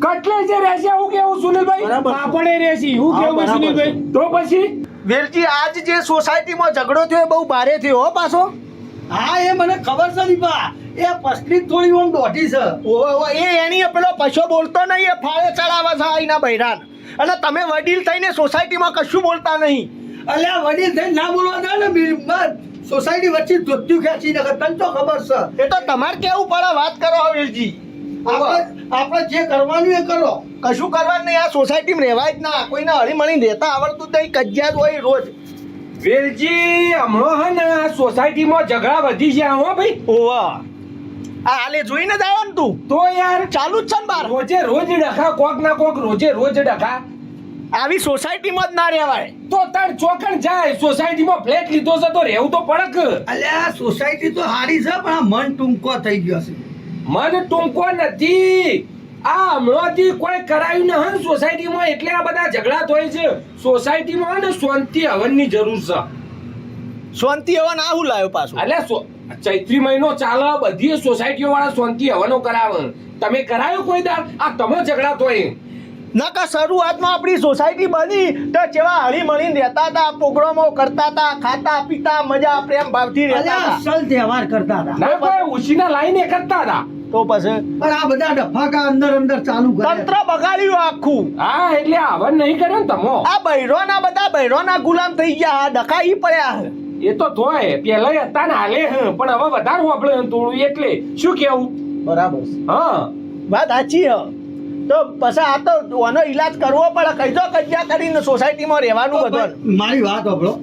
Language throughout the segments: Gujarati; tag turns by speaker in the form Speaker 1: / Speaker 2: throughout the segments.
Speaker 1: કટલે જે રહેશે હું કેવું સુનિલભાઈ? પાપડે રહેશી હું કેવું સુનિલભાઈ? તો પછી?
Speaker 2: વેલજી આજ જે સોસાયટીમાં ઝઘડો થયો એ બહુ ભારે થયો હો પાછો?
Speaker 3: હા એ મને ખબર છે દીપા. એ પસલી થોડી ઓમ દોઢી છે.
Speaker 2: ઓવે ઓવે એ એની પેલો પછો બોલતો નહીં એ ફાળે ચડાવે છે અહીંના બૈરાન. અને તમે વડીલ થઈને સોસાયટીમાં કશું બોલતા નહીં.
Speaker 3: અલ્યા વડીલ થઈને ના બોલવા દે ને બસ. સોસાયટી વચ્ચે ધોત્યું ખેંચી નાખે તને તો ખબર છે.
Speaker 2: એ તો તમારે કેવું પડે વાત કરો હો વેલજી.
Speaker 3: આપણે આપણે જે કરવાનું એ કરો.
Speaker 2: કશું કરવાનું નહીં. આ સોસાયટીમાં રહેવાય જ ના. કોઈને હળીમળી મળીને રહેતા આવડતું નહીં. કજિયાત હોય રોજ.
Speaker 1: વેલજી હમણાં હે ને આ સોસાયટીમાં ઝઘડા વધી ગયા હો ભાઈ.
Speaker 2: ઓવા. આ હાલે જોઈને જ આવ્યો ને તું.
Speaker 1: તો યાર
Speaker 2: ચાલુ જ છે ને બાર.
Speaker 1: રોજે રોજ ડખા કોક ના કોક રોજે રોજ ડખા.
Speaker 2: આવી સોસાયટીમાં જ ના રહેવાય.
Speaker 1: તો તાર ચોકણ જાય. સોસાયટીમાં ફ્લેટ લીધો છે તો રહેવું તો પડક.
Speaker 3: અલ્યા સોસાયટી તો સારી છે પણ આ મન ટૂંકો થઈ ગયો છે.
Speaker 1: મન ટૂંકો નથી. આ હમણાંથી કોઈ કરાયું ન હં સોસાયટીમાં એટલે આ બધા ઝઘડા થાય છે. સોસાયટીમાં ને શાંતિ હવનની જરૂર છે.
Speaker 2: શાંતિ હવન આ હું લાવ્યો પાછું?
Speaker 1: એટલે ચૈત્રી મહિનો ચાલે બધી સોસાયટીઓ વાળા શાંતિ હવનો કરાવે. તમે કરાયો કોઈ દાળ આ તમે ઝઘડા તોય
Speaker 2: નકા શરૂઆતમાં આપણી સોસાયટી બની તો જેવા હળી મળીને રહેતા હતા પ્રોગ્રામો કરતા હતા ખાતા પીતા મજા પ્રેમ ભાવથી રહેતા હતા.
Speaker 3: અસલ તહેવાર કરતા હતા.
Speaker 1: ના કોઈ ઉછીના લાઈને કરતા હતા.
Speaker 2: તો પછી?
Speaker 3: પણ આ બધા ડફાકા અંદર અંદર ચાલુ કરે.
Speaker 2: તંત્ર બગાડ્યું આખું.
Speaker 1: હા એટલે આવન નહીં કર્યો ને તમો.
Speaker 2: આ બૈરોના બધા બૈરોના ગુલામ થઈ ગયા આ ડકાઈ પડ્યા છે.
Speaker 1: એ તો તોય પેલા હતા ને હાલે હે પણ હવે વધારે વાપરે તોડું એટલે. શું કેવું?
Speaker 2: બરાબર
Speaker 1: હા.
Speaker 2: વાત સાચી હ. તો પછી આ તો આનો ઈલાજ કરવો પડે. કઈ દો કજિયા કરીને સોસાયટીમાં રહેવાનું બધું.
Speaker 3: મારી વાત સાંભળો.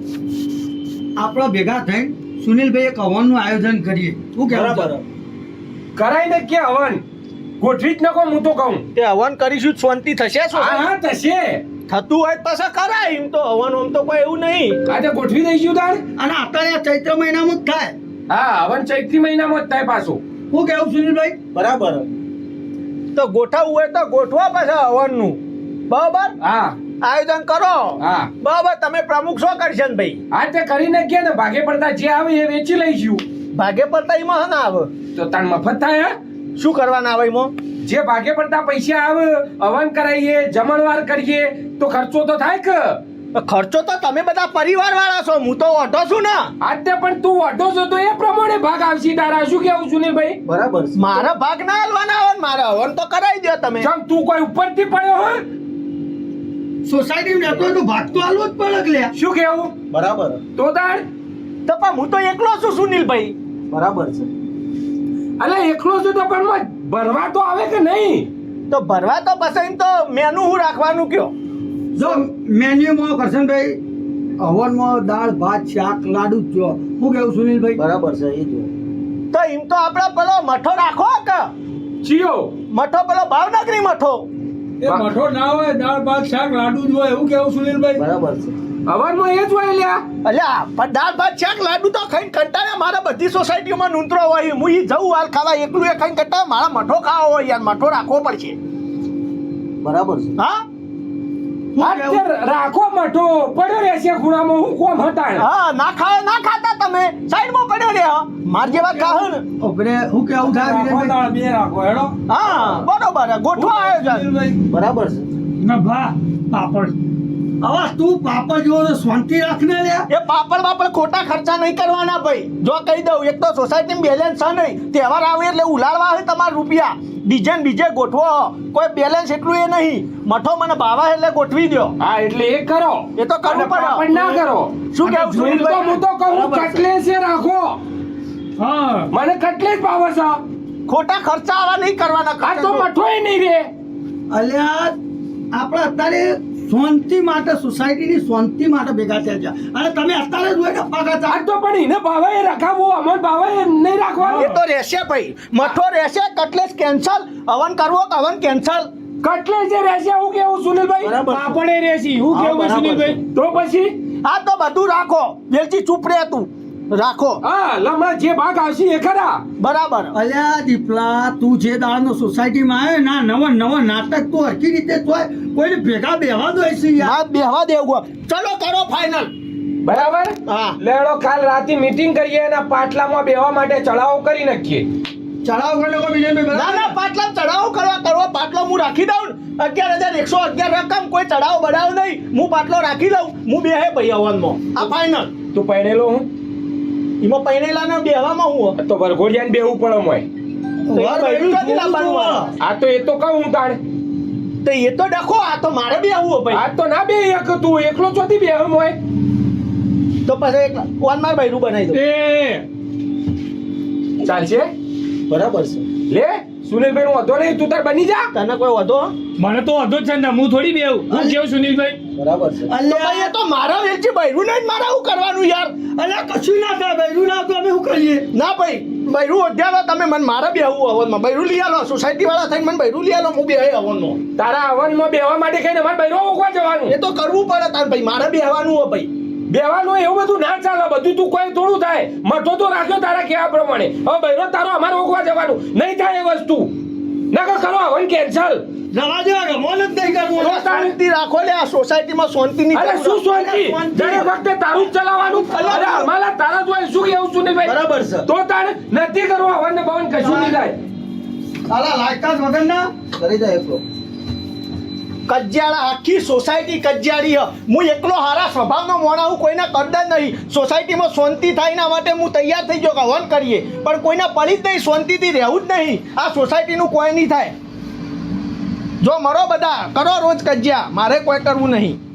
Speaker 3: આપણે ભેગા થઈને સુનિલભાઈ એક હવનનું આયોજન કરીએ. શું કહેવું
Speaker 2: બરાબર.
Speaker 1: કરાય ને કે હવન? ગોઠવી જ નકો હું તો કહું.
Speaker 2: તે હવન કરીશું શાંતિ થશે
Speaker 1: હા થશે.
Speaker 2: થતું હોય પાસે કરાય. એમ તો હવન આમ તો કોઈ એવું નહીં.
Speaker 1: આજે ગોઠવી દઈશું તાર
Speaker 3: અને અત્યારે આ ચૈત્ર મહિનામાં જ થાય.
Speaker 1: હા હવન ચૈત્રી મહિનામાં જ થાય પાછું.
Speaker 3: શું કેવું સુનિલભાઈ?
Speaker 2: બરાબર. તો ગોઠવવું હોય તો ગોઠવા પછી હવનનું. બરાબર?
Speaker 1: હા.
Speaker 2: આયોજન કરો.
Speaker 1: હા.
Speaker 2: બરાબર તમે પ્રમુખ શું કરશે ને ભાઈ.
Speaker 1: હા તે કરીને કે ને ભાગે પડતા જે આવે એ વેચી લઈશું.
Speaker 2: ભાગે પડતા એમાં હા ના આવે?
Speaker 1: તો તાણ મફત થાય?
Speaker 2: શું કરવાના આવે એમાં?
Speaker 1: જે ભાગે પડતા પૈસા આવે હવન કરાવીએ જમણવાર કરીએ તો ખર્ચો તો થાય કે?
Speaker 2: ખર્ચો તો તમે બધા પરિવાર વાળા છો હું તો ઓઢો છું ને.
Speaker 1: આજે પણ તું ઓઢો છો તો એ પ્રમાણે ભાગ આવશે તારા. શું કેવું સુનિલભાઈ
Speaker 2: બરાબર મારા ભાગ ના હાલવાના આવે ને મારા હવન તો કરાવી દો તમે.
Speaker 1: ચમ તું કોઈ ઉપરથી પડ્યો હોય?
Speaker 3: સોસાયટીમાં રહેતો તો ભાગ તો હાલવો જ પડે લે
Speaker 1: શું કેવું?
Speaker 2: બરાબર.
Speaker 1: તો તાર?
Speaker 2: તો પણ હું તો એકલો છું સુનિલભાઈ બરાબર છે.
Speaker 1: અલે એકલો છું તો પણ મત ભરવા તો આવે કે નહીં?
Speaker 2: તો ભરવા તો પછી તો મેનુ હું રાખવાનું કયો?
Speaker 3: જો મેન્યુમાં કરશનભાઈ હવનમાં દાળ ભાત શાક લાડુ જ જો. હું કેવું સુનિલભાઈ?
Speaker 2: બરાબર છે એ જો તો એમ તો આપણે પેલો મઠો રાખો કે?
Speaker 1: ચિયો.
Speaker 2: મઠો પેલો ભાવનગરી મઠો.
Speaker 4: એ મઠો ના હોય દાળ ભાત શાક લાડુ જ હોય એવું કેવું સુનિલભાઈ?
Speaker 2: બરાબર છે.
Speaker 1: હવનમાં એ જ હોય લ્યા.
Speaker 2: અલ્યા પણ દાળ ભાત શાક લાડુ તો ખાઈને ને મારા બધી સોસાયટીઓમાં નૂંતરો હોય હું ઈ જઉં હાલ ખાવા એકલું એ ખાઈને કંટાળ્યા. મારા મઠો ખાવો હોય યાર મઠો રાખવો પડશે.
Speaker 3: બરાબર છે.
Speaker 2: હા?
Speaker 1: રાખો મઠો પડ્યો રહેશે ખૂણામાં હું કોમ હતા
Speaker 2: હા ના ખાય ના ખાતા તમે. સાઈડમાં પડ્યો રે માર જેવા ખાહો ને
Speaker 3: હું કે કેવું થાય
Speaker 4: બે રાખો હેડો.
Speaker 2: હા બરોબર ગોઠવા આયોજન. બરાબર છે.
Speaker 3: ના ભા પાપડ. હવે તું પાપડ જેવો તો શાંતિ રાખને લે.
Speaker 2: એ પાપડ બાપડ ખોટા ખર્ચા નહીં કરવાના ભાઈ. જો કહી દઉં એક તો સોસાયટી બેલેન્સ છે નહીં. તહેવાર આવે એટલે ઉલાળવા હોય તમારા રૂપિયા. બીજે ને બીજે ગોઠવો કોઈ બેલેન્સ એટલું એ નહીં. મઠો મને ભાવા એટલે ગોઠવી દો
Speaker 1: હા એટલે એ કરો.
Speaker 2: એ તો કરવું પડે.
Speaker 1: પણ ના કરો.
Speaker 2: શું કેવું
Speaker 1: તો હું તો કહું
Speaker 2: કટલે છે.
Speaker 1: રાખો.
Speaker 4: હા.
Speaker 1: મને જ ભાવે છે.
Speaker 2: ખોટા ખર્ચા આવા નહીં કરવાના
Speaker 1: આ તો મઠોય નહીં રે.
Speaker 3: અલ્યા આપણે અત્યારે શાંતિ માટે સોસાયટીની શાંતિ માટે ભેગા થયા છે. અને તમે અત્યારે જ હોય ને પાકા
Speaker 1: આ તો પણ એને ભાવે રખાવો અમર ભાવે નહીં નહીં
Speaker 2: એ તો રહેશે ભાઈ. મઠો રહેશે કટલેસ કેન્સલ હવન કરવો કે હવન કેન્સલ
Speaker 1: કટલેસ જે રહેશે હું કેવું સુનિલભાઈ? આપણે રહેશે હું કેવું સુનિલભાઈ? તો પછી?
Speaker 2: આ તો બધું રાખો. વેલજી ચૂપ રહે તું. રાખો.
Speaker 1: હા લમણા જે ભાગ આવશે એ ખરા.
Speaker 2: બરાબર.
Speaker 3: અલ્યા દીપલા તું જે દાળનો સોસાયટીમાં આવ્યો ના નવા નવા નાટક તો હરખી રીતે તોય કોઈને ભેગા બેહવા દો છે યાર.
Speaker 2: બેહવા દેવું ચલો કરો ફાઇનલ
Speaker 1: બરાબર?
Speaker 2: હા.
Speaker 1: લેડો કાલ રાતે મીટિંગ કરીએ અને પાટલામાં બેહવા માટે ચડાવો કરી નાખીએ.
Speaker 3: ચડાવ કરી નાખો વિજયભાઈ
Speaker 2: ના ના પાટલા ચડાવો કરવા કરો પાટલો હું રાખી દઉં ને. અગિયાર હજાર એકસો અગિયાર રકમ કોઈ ચડાવો બડાવ નહીં. હું પાટલો રાખી દઉં હું બે હે ભાઈ હવનમાં આ ફાઇનલ
Speaker 1: તું પહેરેલો હું?
Speaker 2: એમાં પૈણેલા ને બેહવામાં હું
Speaker 1: તો વરઘોડિયાને બેહવું પડે મોય
Speaker 2: આ?
Speaker 1: તો એ તો કહું હું તાણ.
Speaker 2: તો એ તો ડખો આ તો મારે બે આવું ભાઈ.
Speaker 1: આ તો ના બે એક તું એકલો ચોથી બે હોય
Speaker 2: તો પછી એક વન માર બૈરું બનાવી
Speaker 4: દો
Speaker 1: ચાલશે?
Speaker 2: બરાબર છે.
Speaker 1: લે. સુનિલભાઈ નું વધો નહીં તું તાર બની જા.
Speaker 2: તને કોઈ વધો?
Speaker 4: મને તો વધો જ છે ને હું થોડી બેવ હું કેવું સુનિલભાઈ?
Speaker 2: બરાબર છે. અલ્લે
Speaker 3: અલ્યા.
Speaker 2: ભાઈ એ તો મારો વેલચી બૈરું નહીં મારે હું કરવાનું યાર?
Speaker 3: અલ્યા કશું ના થાય બૈરું ના તો અમે શું કરીએ?
Speaker 2: ના ભાઈ બૈરું અધ્યાલો તમે મને મારે બી આવું હવનમાં. બૈરું લઈ આલો સોસાયટી વાળા થઈને મને બૈરું લઈ આલો હું બી હે હવનમાં
Speaker 1: તારા હવનમાં બેહવા માટે કઈ અમારે બૈરો ઓગવા જવાનું?
Speaker 2: એ તો કરવું પડે તાર ભાઈ મારે બેહવાનું હો ભાઈ.
Speaker 1: બેવાનું એવું બધું ના ચાલે બધું તું કોઈ થોડું થાય. મઠો તો રાખ્યો તારા કેવા પ્રમાણે. હવે બહેનો તારો અમારે ઓગવા જવાનું. નહીં થાય એ વસ્તુ. નકર કરો હવે કેન્સલ
Speaker 3: જવા દે રમણ જ નહીં કરવું
Speaker 2: શાંતિ રાખો લે આ સોસાયટીમાં શાંતિની
Speaker 1: અરે શું શાંતિ? દરેક વખતે તારું જ ચલાવવાનું. અરે અમારા તારા જ હોય શું કેવું છું ભાઈ?
Speaker 2: બરાબર છે.
Speaker 1: તો તારે નથી કરવું હવન ને ભવન કશું નહીં થાય.
Speaker 3: અલા લાયકાત વગર ના
Speaker 2: કરી જાય એકલો. કજિયાળા, આખી સોસાયટી કજિયાળી હ. એકલો હારા સ્વભાવનો મોણા હું કોઈને કરતા નહીં. સોસાયટીમાં શાંતિ થાય એના માટે હું તૈયાર થઈ ગયો હવન કરીએ. પણ કોઈને પડી જ નહીં, શાંતિથી રહેવું જ નહીં. આ સોસાયટીનું કોઈ નહીં થાય. જો મરો બધા, કરો રોજ કજિયા. મારે કોઈ કરવું નહીં.